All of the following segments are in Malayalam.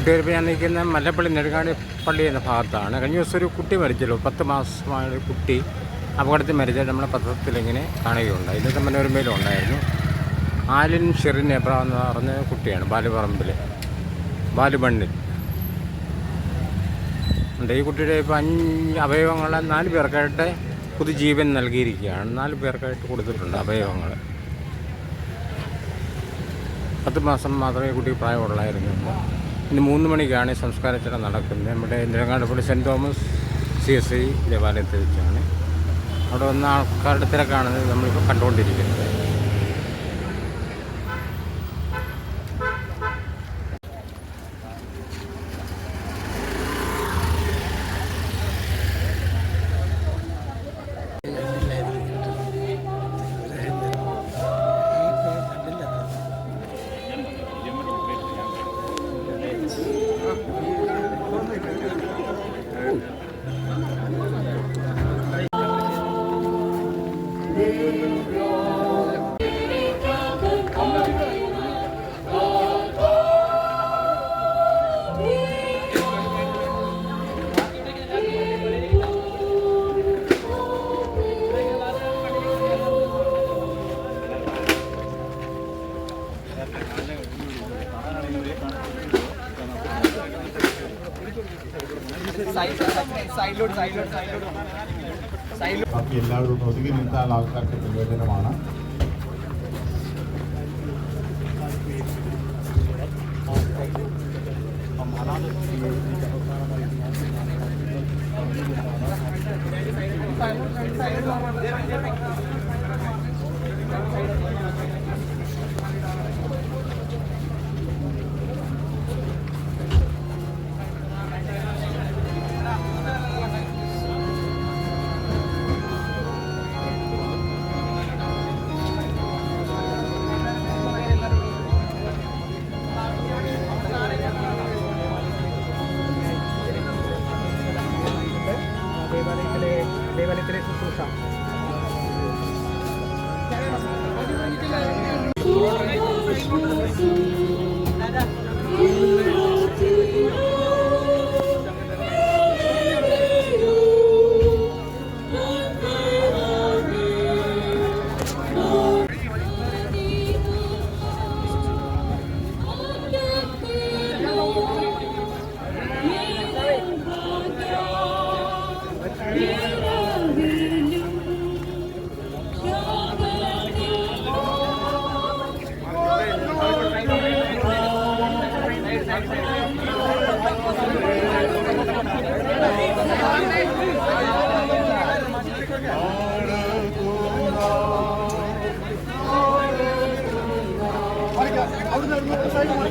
കൂട്ടുകാരിപ്പോൾ ഞാൻ നിൽക്കുന്ന മല്ലപ്പള്ളി നെടുങ്ങാടി പള്ളി എന്ന ഭാഗത്താണ്. കഴിഞ്ഞ ദിവസം ഒരു കുട്ടി മരിച്ചല്ലോ. പത്ത് മാസമായ ഒരു കുട്ടി അപകടത്തിൽ മരിച്ചത് നമ്മുടെ പത്രത്തിൽ ഇങ്ങനെ കാണുകയുണ്ടായി. ഒരു മനോരമയിലും ഉണ്ടായിരുന്നു. ആലിൻ ഷെറിൻ എബ്ര എന്ന് പറഞ്ഞ കുട്ടിയാണ് ബാലുപറമ്പിൽ ബാലുബണ്ണിൽ ഉണ്ട്. ഈ കുട്ടിയുടെ ഇപ്പോൾ അഞ്ച് അവയവങ്ങൾ നാല് പേർക്കായിട്ട് പുതുജീവൻ നൽകിയിരിക്കുകയാണ്. നാല് പേർക്കായിട്ട് കൊടുത്തിട്ടുണ്ട് അവയവങ്ങൾ പത്ത് മാസം മാത്രമേ കുട്ടി പ്രായമുള്ളായിരുന്നു ഇന്ന് മൂന്ന് മണിക്കാണ് സംസ്കാര ചടങ്ങ് നടക്കുന്നത്. നമ്മുടെ Nedungadupally saint Thomas C S I ദേവാലയത്തിൽ വെച്ചാണ്. അവിടെ വന്ന ആൾക്കാരുടെ തിരക്കാണ് നമ്മളിപ്പോൾ കണ്ടുകൊണ്ടിരിക്കുന്നത്. ബാക്കി എല്ലാവരും ഒതുങ്ങി നിൽക്കാൻ ആൾക്കാർക്ക് നിവേദനമാണ് ദേവാലയത്തിലെ Gracias.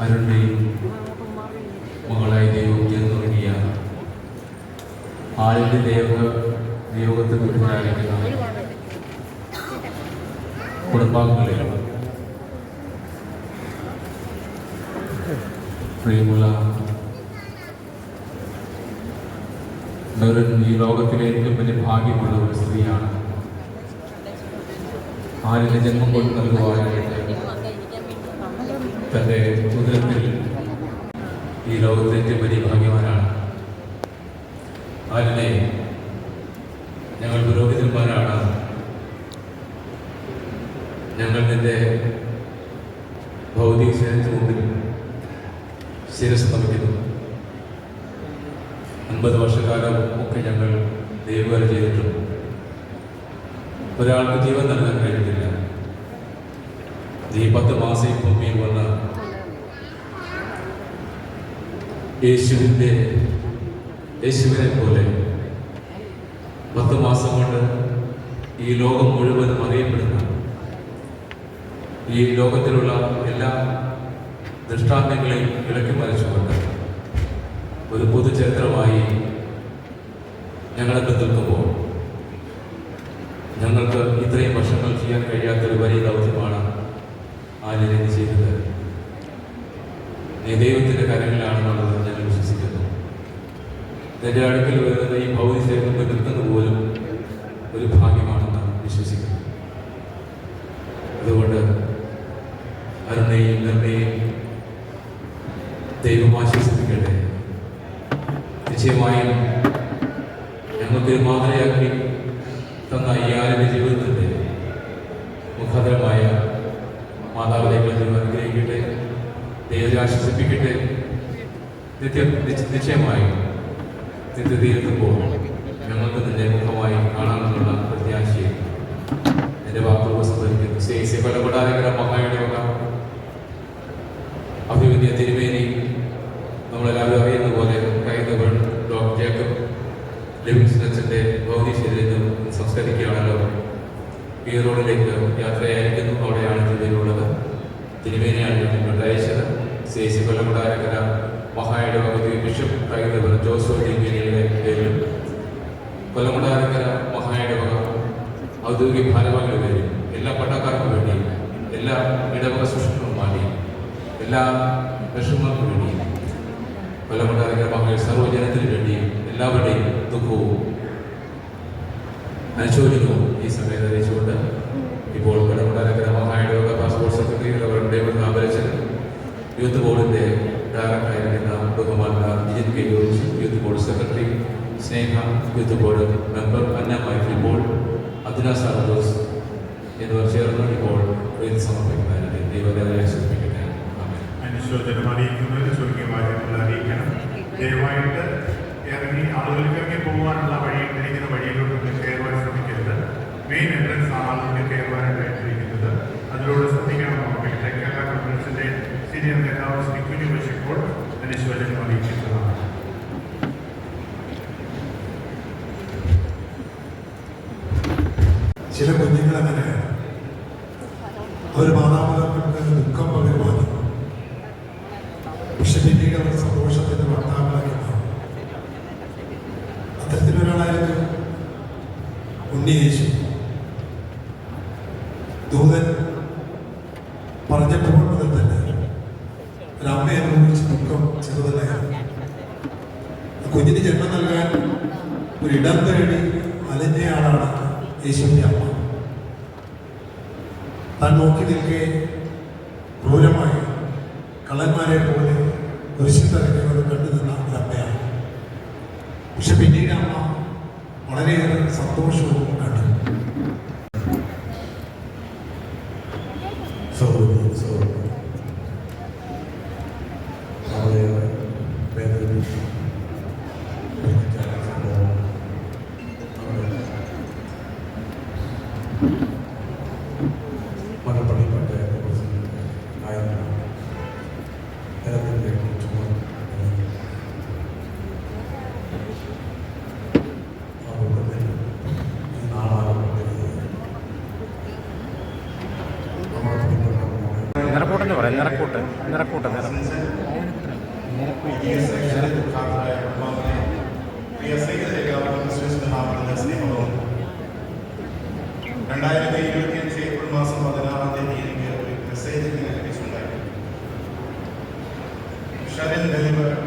അരുണിന്റെയും മകളായി ദൈവം ഉയർന്നു തുടങ്ങിയ ആളിന്റെ ദൈവ ദൈവത്തെ കുറിച്ചായിരിക്കുന്ന കുടുംബാംഗങ്ങളിൽ പ്രിയമുള്ള ഈ ലോകത്തിലെ ഏറ്റവും വലിയ ഭാഗ്യമുള്ള ഒരു സ്ത്രീയാണ്. ആരിന്റെ ജന്മം കൊണ്ട് നൽകുവാനായിട്ട് തന്റെ ഉദരത്തിൽ ഈ ലോകത്തിലെ ഏറ്റവും വലിയ ഭാഗ്യവാനാണ് ആരിനെ ഞങ്ങൾ പുരോഹിതന്മാരാണ്. ഞങ്ങൾ നിന്റെ ഭൗതിക ശരീരത്തിന് മുമ്പിൽ ശിരസ് നമിക്കുന്നു അൻപത് വർഷക്കാലം ഒക്കെ ഞങ്ങൾ ദൈവവേല ചെയ്തിട്ടുണ്ട് ഒരാൾക്ക് ജീവൻ നൽകാൻ കഴിഞ്ഞിട്ടില്ല. ഈ പത്ത് മാസം ഭൂമിയിൽ വന്ന യേശുവിന്റെ യേശുവിനെ പോലെ പത്ത് മാസം കൊണ്ട് ഈ ലോകം മുഴുവനും അറിയപ്പെടുന്ന ഈ ലോകത്തിലുള്ള എല്ലാ ദൃഷ്ടാന്തങ്ങളെയും ഇളക്കി മറിച്ചുകൊണ്ട് ഒരു പൊതുചരിത്രമായി ഞങ്ങളൊക്കെ നിൽക്കുമ്പോൾ ഞങ്ങൾക്ക് ഇത്രയും വർഷങ്ങൾ ചെയ്യാൻ കഴിയാത്തൊരു വലിയ ദൗത്യമാണ് ദൈവത്തിന്റെ കരങ്ങളിലാണെന്നുള്ളത് ഞാൻ വിശ്വസിക്കുന്നു. എന്റെ അടുക്കൽ വരുന്നത് ഈ ഭൗതിക സേവനം നിർത്തുന്നത് പോലും ഒരു ഭാഗ്യമാണെന്ന് വിശ്വസിക്കുന്നു അതുകൊണ്ട് അരുണയും നിർണയും ദൈവം ആശ്വസിപ്പിക്കട്ടെ നിശ്ചയമായും ഞങ്ങൾക്ക് മാതൃയാക്കി തന്ന ഈ ആരുടെ ജീവിതത്തിന്റെ മുഖാന്തരമായ മാതാപിതാക്കളെ ദൈവം അനുഗ്രഹിക്കട്ടെ ദൈവത്തെ ആശ്വസിപ്പിക്കട്ടെ? നിത്യം നിശ്ചയമായി നിത്യതീരത്തുമ്പോൾ ഞങ്ങൾക്ക് നിന്റെ മുഖമായി കാണാമെന്നുള്ള പ്രത്യാശയും എന്റെ വാക്കുകൾ ഉപസംഹരിക്കുന്നു സേസി പലപടാരകര മഹായുടെ വക അഭിമന്യ തിരുമേനി നമ്മളെല്ലാവരും അറിയുന്ന പോലെ കൈതവൺ ഡോക്ടർ ജേക്കബ് ലിവിങ്സ്റ്റൺ അച്ഛന്റെ ഭൗതിക ശരീരം സംസ്കരിക്കുകയാണല്ലോ. ഈ റോഡിലേക്ക് യാത്രയായിരിക്കുന്നു. അവിടെയാണ് ജില്ലയിലുള്ളത്. തിരുമേനിയാണ് ഞങ്ങൾ അയച്ചത് സി സി കൊല്ലമുടാരക്കര മഹായുടെ പകുതി ബിഷപ്പ് കൈതവർ ജോസഫ് ഡിഗ്രിയുടെ പേരിലും കൊല്ലമുടാരക്കര മഹായുടെ വക ഔദ്യോഗിക ഭാരവാഹികളുടെ പേരിൽ എല്ലാ പട്ടക്കാർക്കും വേണ്ടി എല്ലാ ഇടവക സൃഷ്ടിക്കും വേണ്ടി എല്ലാ വിഷമങ്ങൾക്കും വേണ്ടി കൊല്ലമുണ്ടാകുന്ന മകൾ സർവജനത്തിന് വേണ്ടിയും എല്ലാവരുടെയും ദുഃഖവും അനുശോചനവും ഈ സമയത്ത് അറിയിച്ചുകൊണ്ട് ഇപ്പോൾ കൊല്ലമുണ്ടാകുന്ന മഹായുടെ പാസ്പോർട്ട് സെക്രട്ടറി അവരുടെ യൂത്ത് ബോർഡിന്റെ ഡയറക്ടറായിരിക്കുന്ന ബഹുമാന Jin K George youth board secretary Sneha youth board member Anna Maithri board Adna സാർദോസ് എന്നിവർ ചേർന്ന് ഇപ്പോൾ ആളുകൾക്കൊക്കെ പോകാനുള്ള വഴി ഇട്ടിരിക്കുന്ന വഴിയിലോട്ട് കയറുവാൻ ശ്രമിക്കരുത്. മെയിൻ എൻട്രൻസ് ആണ് ആളുകൾക്ക് കയറുവാനായിട്ടിരിക്കുന്നത് ചില കുഞ്ഞുങ്ങൾ അങ്ങനെയാണ് അവർ മാതാപിതാക്കൾക്ക് ദുഃഖം പകരുവാനും പക്ഷെ പിന്നീട് അവർ സന്തോഷത്തിന്റെ വക്താക്കളാക്കി മാറും. അത്തരത്തിലൊരാളായിരുന്നു ദൂതൻ യേശുവിന്റെ അമ്മ. താൻ നോക്കി നിൽക്കെ ക്രൂരമായി കള്ളന്മാരെ പോലെ തറയ്ക്കുന്നത് കണ്ടു നിന്ന ഒരു അമ്മയാണ് പക്ഷെ പിന്നീട് അമ്മ വളരെയേറെ സന്തോഷവും കണ്ടു. That is delivered.